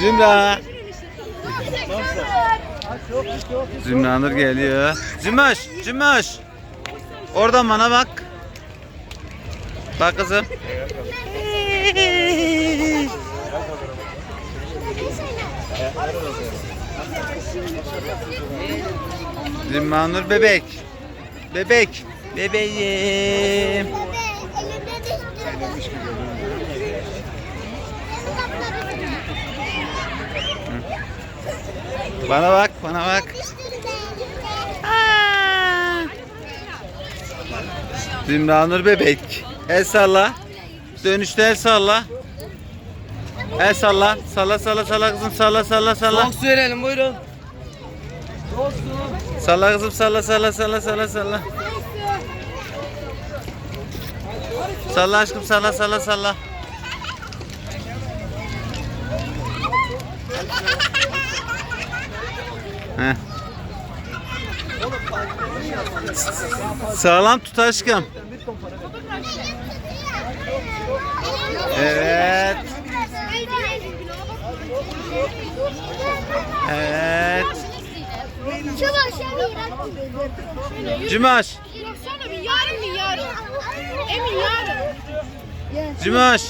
Zümra. Zümra Nur geliyor. Zümaş, Zümaş. Oradan bana bak. Bak kızım. Zümra Nur bebek. Bebek. Bebeğim. Bana bak, bana bak. Zümra Nur bebek. El salla. Dönüşte el salla. El salla. Salla salla salla kızım salla salla salla. Soğuk su verelim buyurun. Soğuk su. Salla kızım salla salla salla salla salla. Salla aşkım salla salla salla. Sağlam tut aşkım. Evet. Evet. Bir yarın mı yarın? Emin yarın. Cümaş.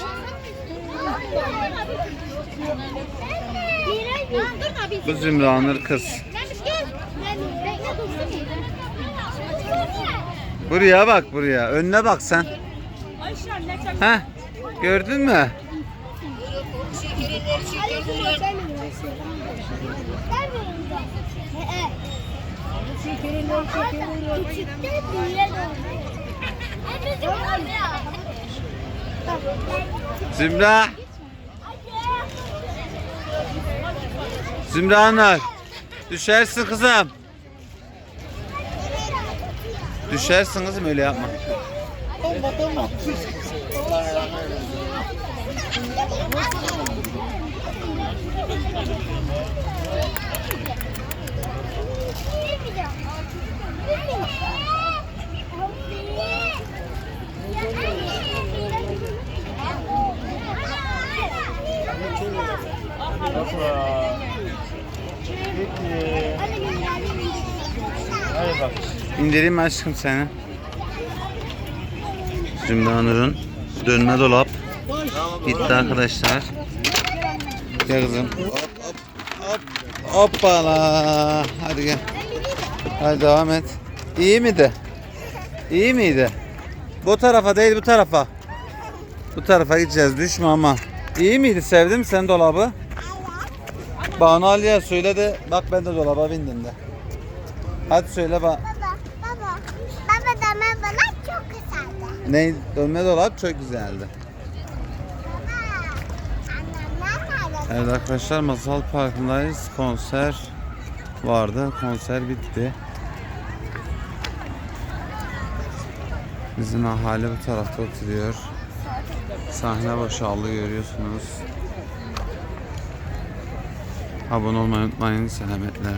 Kız. Bekle dursun. Buraya bak buraya. Önüne bak sen. Heh. Gördün mü? Zümra. Zümra Nur. Düşersin kızım. Düşersin kızım öyle yapma. İndireyim aşkım seni. Zümra Nur'un dönme dolap. Bitti arkadaşlar. Gel kızım. Hop hop hop. Hoppala. Hadi gel. Hadi devam et. İyi miydi? İyi miydi? Bu tarafa değil bu tarafa. Bu tarafa gideceğiz düşme ama. İyi miydi? Sevdin mi sen dolabı? Banu Ali'ye söyle de bak ben de dolaba bindim de. Hadi söyle bak. Baba, baba, baba dönme dolap çok güzeldi. Ne dönme dolap çok güzeldi. Baba? Evet arkadaşlar Masal Parkı'ndayız. Konser vardı. Konser bitti. Bizim ahali bu tarafta oturuyor. Sahne boşaldı görüyorsunuz. Abone olmayı unutmayın. Selametle.